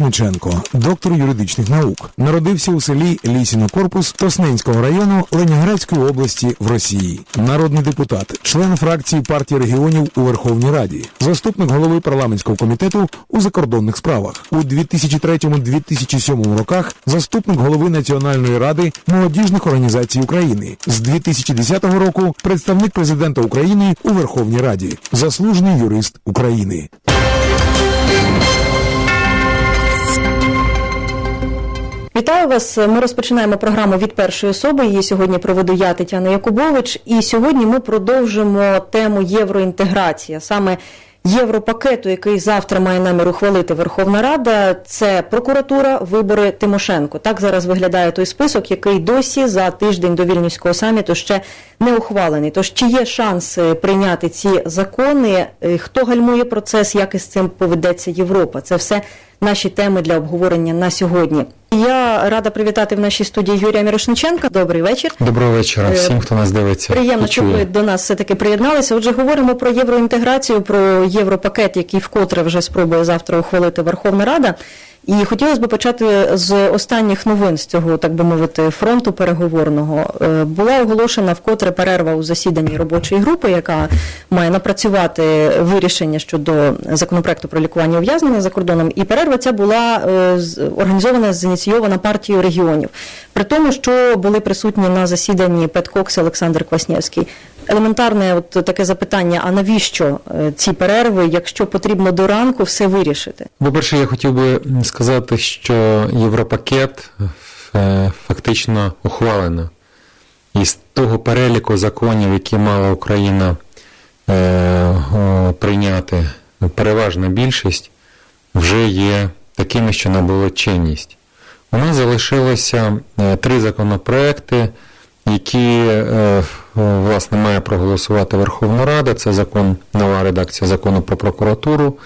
Мирошниченко, доктор юридичних наук, народився у селі Лісіно Корпус Тосненського району Ленінградської області в Росії. Народний депутат, член фракції партії регіонів у Верховній Раді, заступник голови парламентського комітету у закордонних справах. У 2003-2007 роках заступник голови Національної ради молодіжних організацій України. З 2010 року представник президента України у Верховній Раді, заслужений юрист України. Вітаю вас. Ми розпочинаємо програму від першої особи. Її сьогодні проведу я, Тетяна Якубович. І сьогодні ми продовжимо тему євроінтеграції, саме європакету, який завтра має намір ухвалити Верховна Рада. Це прокуратура, вибори Тимошенко. Так зараз виглядає той список, який досі за тиждень до вільнюського саміту ще не ухвалений. Тож чи є шанс е, прийняти ці закони? Е, Хто гальмує процес? Як із цим поведеться Європа? Це все наші теми для обговорення на сьогодні. Я рада привітати в нашій студії Юрія Мірошниченка. Добрий вечір. Доброго вечора Е, всім, хто нас дивиться. Приємно, що ви до нас все таки приєдналися. Отже, говоримо про євроінтеграцію, про європакет, який вкотре вже спробує завтра ухвалити Верховна Рада. І хотілося б почати з останніх новин з цього, так би мовити, фронту переговорного. Е, Була оголошена вкотре перерва у засіданні робочої групи, яка має напрацювати вирішення щодо законопроекту про лікування ув'язнення за кордоном. І перерва ця була е, організована, зініційована партією регіонів. При тому, що були присутні на засіданні Пет Кокс і Олександр Кваснєвський. Елементарне от таке запитання: а навіщо е, ці перерви, якщо потрібно до ранку все вирішити? По-перше, я хотів би сказати, що Європакет е, фактично ухвалено. З того переліку законів, які мала Україна е, прийняти, переважна більшість вже є такими, що набули чинність. У нас залишилося е, три законопроекти, які власне має проголосувати Верховна Рада. Це закон, нова редакція закону про прокуратуру.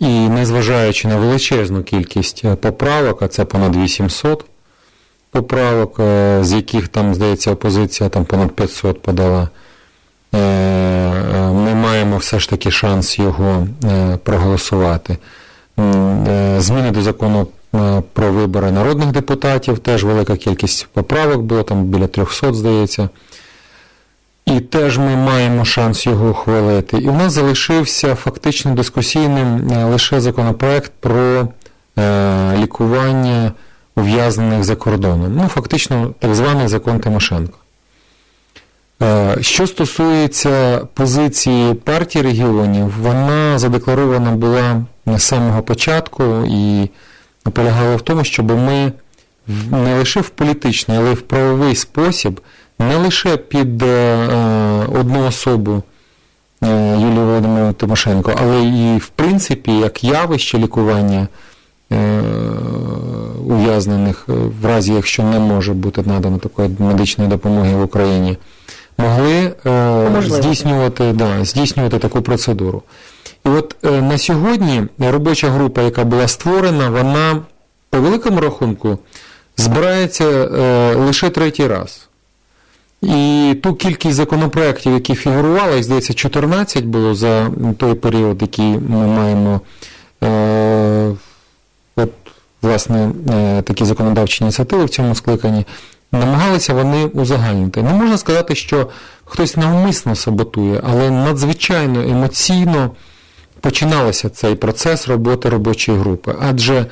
І незважаючи на величезну кількість е, поправок, а це понад 800 поправок, е, з яких там, здається, опозиція там понад 500 подала, е, ми маємо все ж таки шанс його проголосувати. Зміни до закону про вибори народних депутатів, теж велика кількість поправок було, там біля 300, здається. І теж ми маємо шанс його ухвалити. І у нас залишився фактично дискусійним е, лише законопроект про е, лікування ув'язнених за кордоном. Ну, фактично, так званий закон Тимошенко. Е, Що стосується позиції партії регіонів, вона задекларована була з самого початку і полягала в тому, щоб ми не лише в політичний, але й в правовий спосіб, не лише під е, одну особу е, Юлію Володимирівну Тимошенко, але і в принципі як явище лікування е, ув'язнених, е, в разі якщо не може бути надано такої медичної допомоги в Україні, могли е, Можливо. здійснювати, да, здійснювати таку процедуру. І от е, на сьогодні робоча група, яка була створена, вона по великому рахунку збирається е, лише третій раз. І ту кількість законопроєктів, які фігурували, їх, здається, 14 було за той період, який ми маємо е, от, власне, е, такі законодавчі ініціативи в цьому скликанні, намагалися вони узагальнити. Не можна сказати, що хтось навмисно саботує, але надзвичайно емоційно починалося цей процес роботи робочої групи. Адже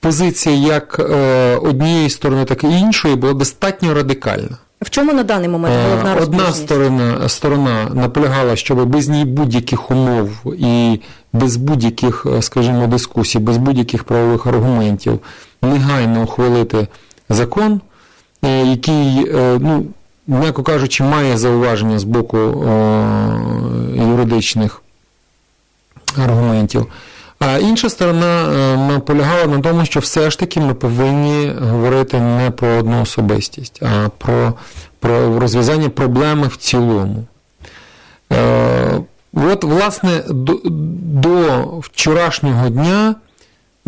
позиція як е, однієї сторони, так і іншої була достатньо радикальна. В чому на даний момент головна Е, Одна сторона, сторона наполягала, щоб без ні будь-яких умов і без будь-яких, е, скажімо, дискусій, без будь-яких правових аргументів негайно ухвалити закон, е, який, ну, м'яко кажучи, має зауваження з боку юридичних аргументів. А інша сторона е, наполягала на тому, що все ж таки ми повинні говорити не про одну особистість, а про, про розв'язання проблеми в цілому. Е, От, власне, до, до вчорашнього дня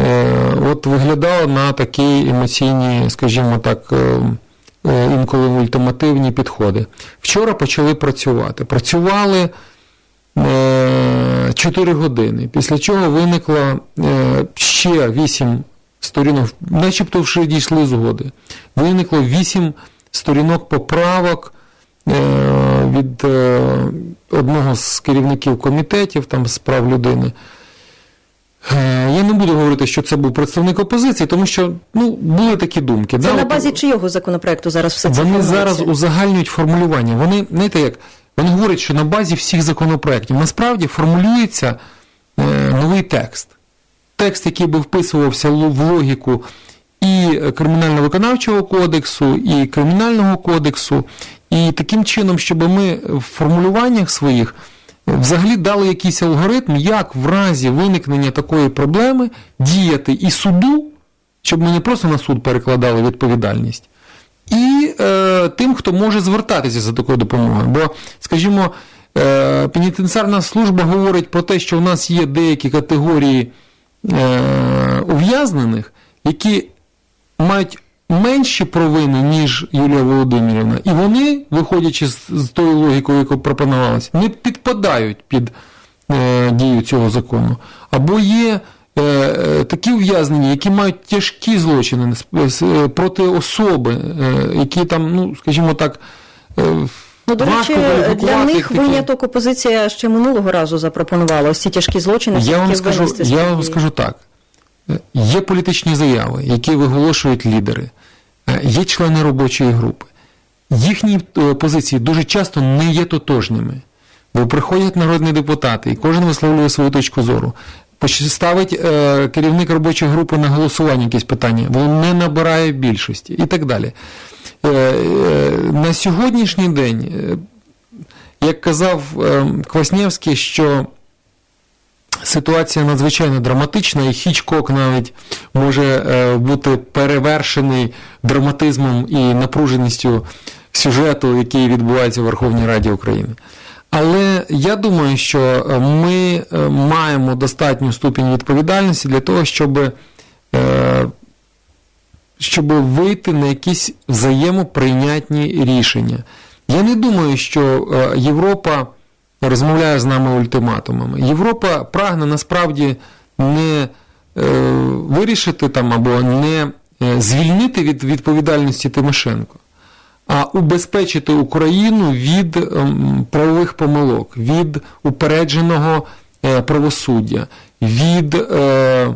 е, от виглядало на такі емоційні, скажімо так, е, інколи ультимативні підходи. Вчора почали працювати. Працювали. 4 години, після чого виникло е, ще 8 сторінок, начебто вже дійшли згоди. Виникло 8 сторінок поправок е, від е, одного з керівників комітетів там, з прав людини. Я не буду говорити, що це був представник опозиції, тому що ну, були такі думки. Це да, на базі чийого законопроекту зараз все це вони формується? зараз узагальнюють формулювання. Вони, знаєте, як вони говорять, що на базі всіх законопроєктів насправді формулюється е, новий текст. Текст, який би вписувався в логіку і кримінально-виконавчого кодексу, і кримінального кодексу, і таким чином, щоб ми в формулюваннях своїх взагалі дали якийсь алгоритм, як в разі виникнення такої проблеми діяти і суду, щоб ми не просто на суд перекладали відповідальність, і е, тим, хто може звертатися за такою допомогою. Бо, скажімо, е, пенітенціарна служба говорить про те, що в нас є деякі категорії е, ув'язнених, які мають менші провини, ніж Юлія Володимирівна, і вони, виходячи з, з тої логіки, яку пропонувалася, не підпадають під е, дію цього закону. Або є такі ув'язнені, які мають тяжкі злочини е, проти особи, е, які там, ну, скажімо так, е, Ну, до речі, для них такі- виняток опозиція ще минулого разу запропонувала ось ці тяжкі злочини. Я вам скажу, я вам скажу так. Е, Є політичні заяви, які виголошують лідери, Е, є члени робочої групи. Їхні е, позиції дуже часто не є тотожними. Бо приходять народні депутати, і кожен висловлює свою точку зору. Ставить е, керівник робочої групи на голосування якесь питання, воно не набирає більшості і так далі. Е, е, на сьогоднішній день, як казав Кваснєвський, що ситуація надзвичайно драматична, і Хічкок навіть може бути перевершений драматизмом і напруженістю сюжету, який відбувається в Верховній Раді України. Але я думаю, що е, ми е, маємо достатню ступінь відповідальності для того, щоб, е, щоб вийти на якісь взаємоприйнятні рішення. Я не думаю, що Європа розмовляє з нами ультиматумами. Європа прагне насправді не вирішити там або не звільнити від відповідальності Тимошенко, убезпечити Україну від ем, правових помилок, від упередженого е, правосуддя, від е,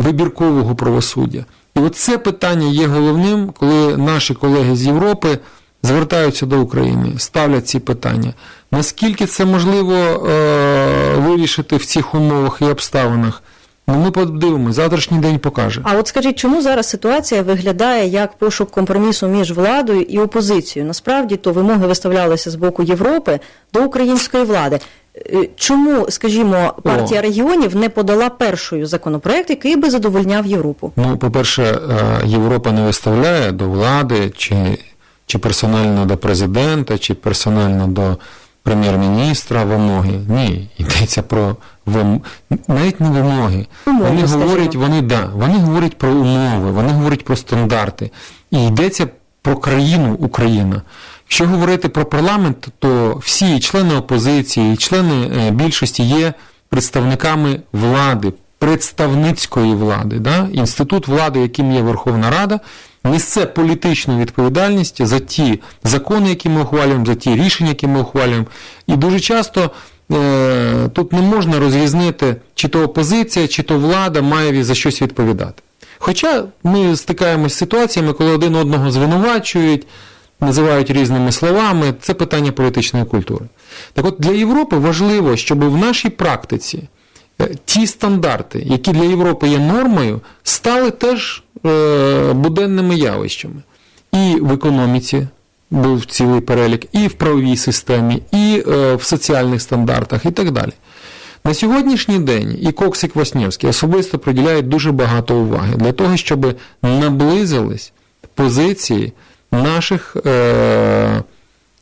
вибіркового правосуддя. І от це питання є головним, коли наші колеги з Європи звертаються до України, ставлять ці питання. Наскільки це можливо е, вирішити в цих умовах і обставинах? Ну, ми подивимося, завтрашній день покаже. А от скажіть, чому зараз ситуація виглядає як пошук компромісу між владою і опозицією? Насправді то вимоги виставлялися з боку Європи до української влади. Е, Чому, скажімо, партія О. регіонів не подала першою законопроект, який би задовольняв Європу? Ну, по-перше, е, Європа не виставляє до влади, чи, чи персонально до президента, чи персонально до прем'єр-міністра вимоги. Ні, йдеться про вим... навіть не вимоги. Умови, вони скажімо. говорять, вони, да, вони говорять про умови, вони говорять про стандарти. І йдеться про країну Україна. Якщо говорити про парламент, то всі члени опозиції, члени е, більшості є представниками влади, представницької влади. Да? Інститут влади, яким є Верховна Рада, несе політичну відповідальність за ті закони, які ми ухвалюємо, за ті рішення, які ми ухвалюємо. І дуже часто е, тут не можна розрізнити, чи то опозиція, чи то влада має за щось відповідати. Хоча ми стикаємося з ситуаціями, коли один одного звинувачують, називають різними словами, це питання політичної культури. Так от для Європи важливо, щоб в нашій практиці ті стандарти, які для Європи є нормою, стали теж е, буденними явищами. І в економіці був цілий перелік, і в правовій системі, і е, в соціальних стандартах, і так далі. На сьогоднішній день і Кокс, і Кваснєвський особисто приділяють дуже багато уваги для того, щоб наблизились позиції наших е,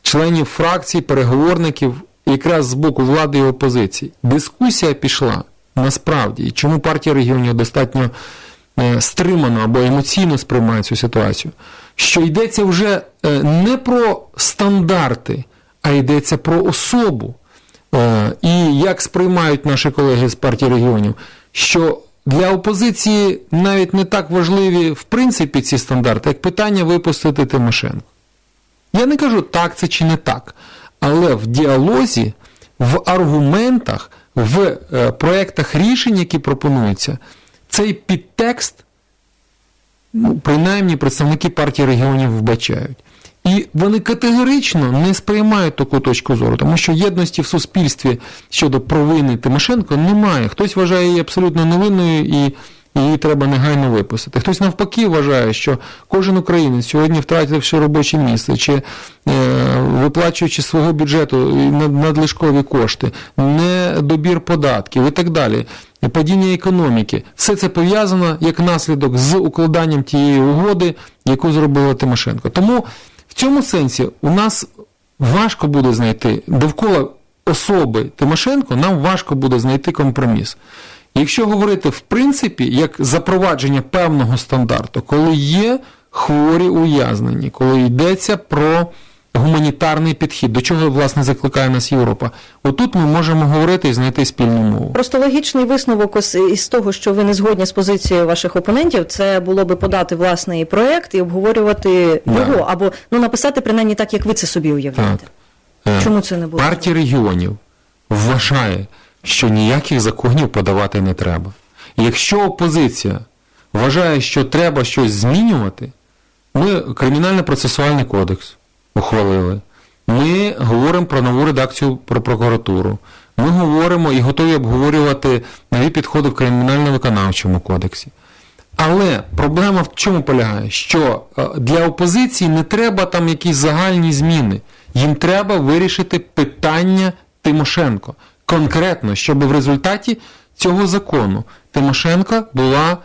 членів фракцій, переговорників, якраз з боку влади і опозиції. Дискусія пішла насправді, і чому партія регіонів достатньо е, стримано або емоційно сприймає цю ситуацію, що йдеться вже е, не про стандарти, а йдеться про особу. е, і як сприймають наші колеги з партії регіонів, що для опозиції навіть не так важливі в принципі ці стандарти, як питання випустити Тимошенко. Я не кажу так це чи не так, але в діалозі, в аргументах, в е, проєктах рішень, які пропонуються, цей підтекст, ну, принаймні представники партії регіонів вбачають. І вони категорично не сприймають таку точку зору, тому що єдності в суспільстві щодо провини Тимошенко немає. Хтось вважає її абсолютно невинною і її треба негайно випустити. Хтось навпаки вважає, що кожен українець сьогодні втративши робоче місце, чи е, виплачуючи свого бюджету над- надлишкові кошти, недобір податків і так далі, падіння економіки, все це пов'язано як наслідок з укладанням тієї угоди, яку зробила Тимошенко. Тому в цьому сенсі у нас важко буде знайти довкола особи Тимошенко, нам важко буде знайти компроміс. Якщо говорити в принципі як запровадження певного стандарту, коли є хворі ув'язнені, коли йдеться про гуманітарний підхід, до чого власне закликає нас Європа, отут ми можемо говорити і знайти спільну мову. Просто логічний висновок із, того, що ви не згодні з позицією ваших опонентів, це було би подати власний проект і обговорювати Да. його, або ну написати принаймні так, як ви це собі уявляєте. Е, Чому це не було? Партія регіонів вважає, що ніяких законів подавати не треба. Якщо опозиція вважає, що треба щось змінювати, ми кримінально-процесуальний кодекс ухвалили. Ми говоримо про нову редакцію про прокуратуру. Ми говоримо і готові обговорювати нові підходи в кримінально-виконавчому кодексі. Але проблема в чому полягає? Що е, для опозиції не треба там якісь загальні зміни. Їм треба вирішити питання Тимошенко. Конкретно, щоб в результаті цього закону Тимошенко була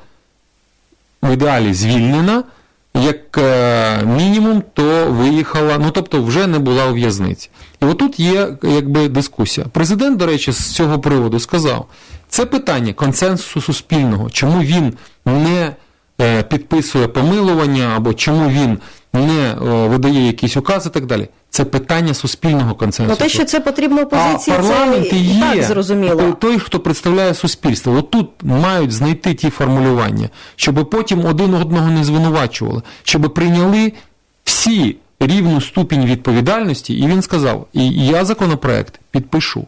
в ідеалі звільнена, як е, мінімум, то виїхала, ну тобто вже не була у в'язниці. І отут є якби дискусія. Президент, до речі, з цього приводу сказав, це питання консенсусу суспільного, чому він не е, підписує помилування або чому він не е, видає якісь укази і так далі. Це питання суспільного Ну консенсусу. те, що це потрібно опозиції, а парламенти це і так зрозуміло. той, хто представляє суспільство. От тут мають знайти ті формулювання, щоб потім один одного не звинувачували, щоб прийняли всі рівну ступінь відповідальності, і він сказав: і я законопроект підпишу.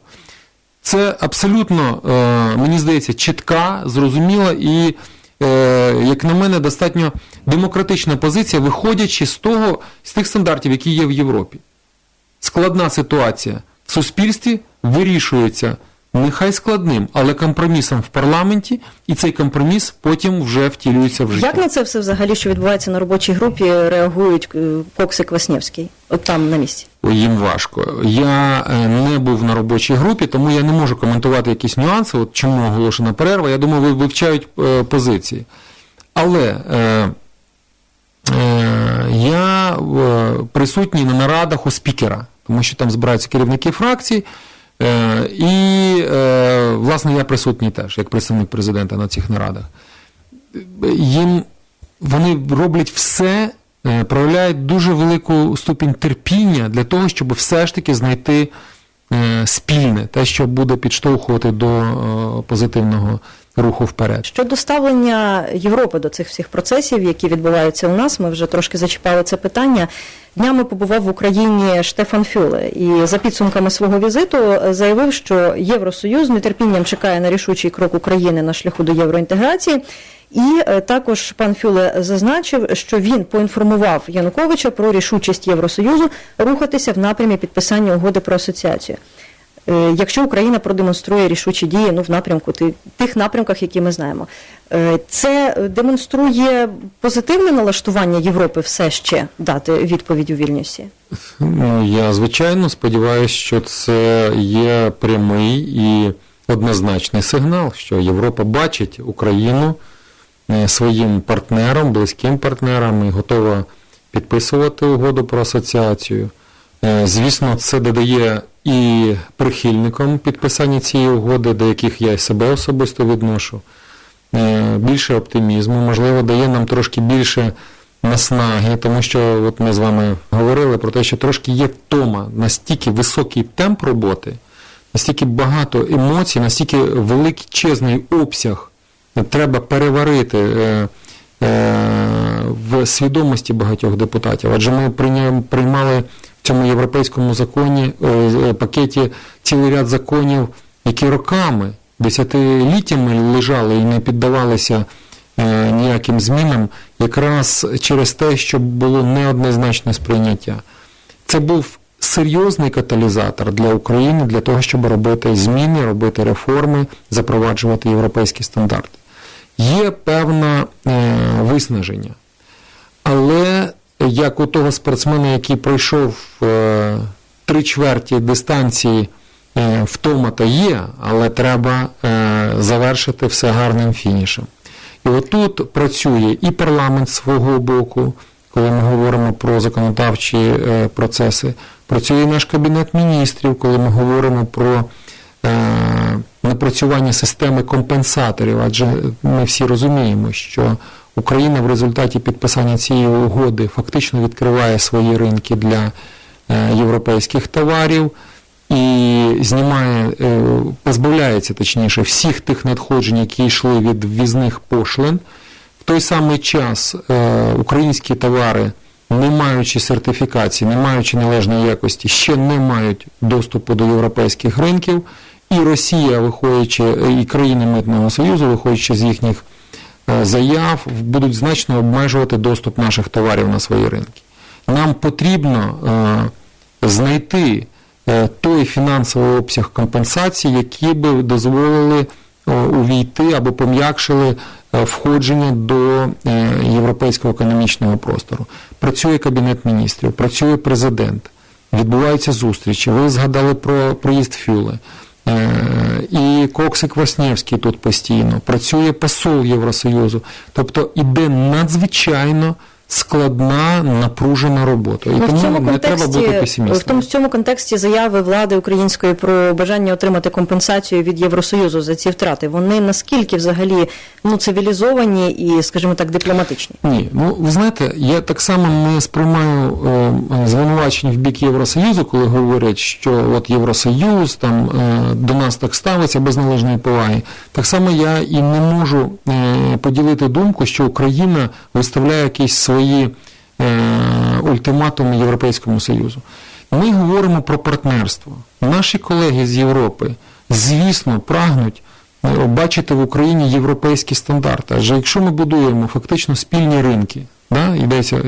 Це абсолютно, е, мені здається, чітка, зрозуміла і, е, як на мене, достатньо демократична позиція, виходячи з того, з тих стандартів, які є в Європі. Складна ситуація в суспільстві вирішується нехай складним, але компромісом в парламенті, і цей компроміс потім вже втілюється в життя. Як на це все взагалі, що відбувається на робочій групі, реагують е, Коксик Васнєвський? От там на місці. Їм важко. Я е, не був на робочій групі, тому я не можу коментувати якісь нюанси, от чому оголошена перерва. Я думаю, ви вивчають е, позиції. Але е, е, я присутній на нарадах у спікера, тому що там збираються керівники фракцій. Е, і, е, власне, я присутній теж, як представник президента на цих нарадах. Їм вони роблять все, е, проявляють дуже велику ступінь терпіння для того, щоб все ж таки знайти спільне, те, що буде підштовхувати до позитивного руху вперед. Щодо ставлення Європи до цих всіх процесів, які відбуваються у нас, ми вже трошки зачіпали це питання. Днями побував в Україні Штефан Фюле і за підсумками свого візиту заявив, що Євросоюз нетерпінням чекає на рішучий крок України на шляху до євроінтеграції. І е, також пан Фюле зазначив, що він поінформував Януковича про рішучість Євросоюзу рухатися в напрямі підписання угоди про асоціацію. Е, Якщо Україна продемонструє рішучі дії ну, в напрямку тих напрямках, які ми знаємо, Е, це демонструє позитивне налаштування Європи все ще дати відповідь у Вільнюсі. Ну, я звичайно сподіваюся, що це є прямий і однозначний сигнал, що Європа бачить Україну е, своїм партнером, близьким партнером і готова підписувати угоду про асоціацію. Звісно, це додає і прихильникам підписання цієї угоди, до яких я і себе особисто відношу. Е, Більше оптимізму, можливо, дає нам трошки більше наснаги, тому що от ми з вами говорили про те, що трошки є втома, настільки високий темп роботи, настільки багато емоцій, настільки величезний обсяг треба переварити е, е, в свідомості багатьох депутатів. Адже ми приймали цьому європейському законі е, е, пакеті цілий ряд законів, які роками, десятиліттями лежали і не піддавалися е, ніяким змінам, якраз через те, що було неоднозначне сприйняття. Це був серйозний каталізатор для України для того, щоб робити зміни, робити реформи, запроваджувати європейські стандарти. Є певне виснаження. Але як у того спортсмена, який пройшов е, три чверті дистанції, е, втома то є, але треба е, завершити все гарним фінішем. І отут працює і парламент свого боку, коли ми говоримо про законодавчі процеси, працює наш кабінет міністрів, коли ми говоримо про напрацювання системи компенсаторів, адже ми всі розуміємо, що Україна в результаті підписання цієї угоди фактично відкриває свої ринки для е, європейських товарів і знімає, е, позбавляється точніше всіх тих надходжень, які йшли від ввізних пошлин. В той самий час е, українські товари, не маючи сертифікації, не маючи належної якості, ще не мають доступу до європейських ринків. І Росія, виходячи, і країни Митного Союзу, виходячи з їхніх заяв, будуть значно обмежувати доступ наших товарів на свої ринки. Нам потрібно е, знайти е, той фінансовий обсяг компенсацій, які би дозволили е, увійти або пом'якшили е, входження до е, європейського економічного простору. Працює Кабінет міністрів, працює президент, відбуваються зустрічі. Ви згадали про проїзд Фюле. Е, І Коксик Васнєвський тут постійно, працює посол Євросоюзу. Тобто іде надзвичайно складна, напружена робота. І Ну, в тому цьому не треба бути в тому, в цьому контексті заяви влади української про бажання отримати компенсацію від Євросоюзу за ці втрати, вони наскільки взагалі ну, цивілізовані і, скажімо так, дипломатичні? Ні, ну ви знаєте, я так само не сприймаю е, звинувачень в бік Євросоюзу, коли говорять, що от Євросоюз там е, до нас так ставиться без належної поваги. Так само я і не можу е, поділити думку, що Україна виставляє якісь свої е, ультиматуми Європейському Союзу. Ми говоримо про партнерство. Наші колеги з Європи, звісно, прагнуть е, бачити в Україні європейські стандарти. Адже якщо ми будуємо фактично спільні ринки, да, йдеться е,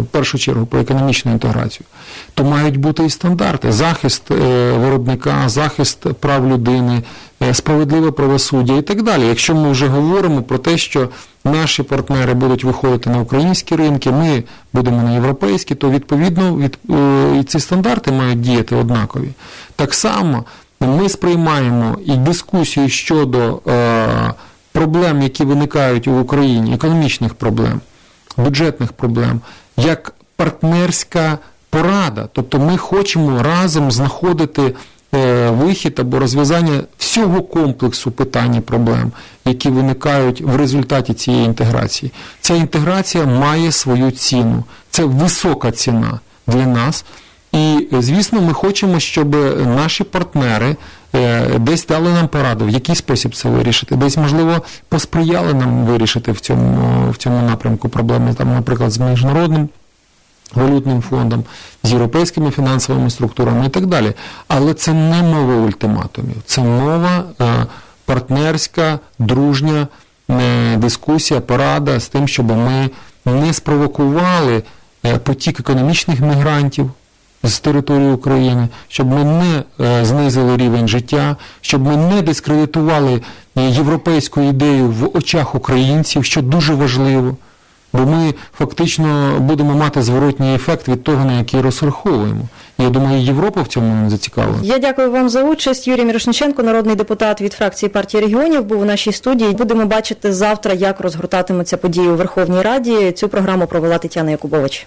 в першу чергу про економічну інтеграцію, то мають бути і стандарти: захист е, виробника, захист прав людини, е, справедливе правосуддя і так далі. Якщо ми вже говоримо про те, що наші партнери будуть виходити на українські ринки, ми будемо на європейські, то відповідно від, і ці стандарти мають діяти однакові. Так само ми сприймаємо і дискусію щодо проблем, які виникають в Україні, економічних проблем, бюджетних проблем, як партнерська порада. Тобто ми хочемо разом знаходити е, вихід або розв'язання всього комплексу питань і проблем, які виникають в результаті цієї інтеграції. Ця інтеграція має свою ціну. Це висока ціна для нас. І, звісно, ми хочемо, щоб наші партнери е, десь дали нам пораду, в який спосіб це вирішити, десь, можливо, посприяли нам вирішити в цьому, в цьому напрямку проблеми, там, наприклад, з міжнародним валютним фондом, з європейськими фінансовими структурами і так далі. Але це не мова ультиматумів, це мова е, партнерська, дружня е, дискусія, порада з тим, щоб ми не спровокували е, потік економічних мігрантів. З території України, щоб ми не е, знизили рівень життя, щоб ми не дискредитували е, європейську ідею в очах українців, що дуже важливо, бо ми фактично будемо мати зворотній ефект від того, на який розраховуємо. Я думаю, Європа в цьому не зацікавлена. Я дякую вам за участь. Юрій Мірошниченко, народний депутат від фракції партії регіонів, був у нашій студії. Будемо бачити завтра, як розгортатимуться події у Верховній Раді. Цю програму провела Тетяна Якубович.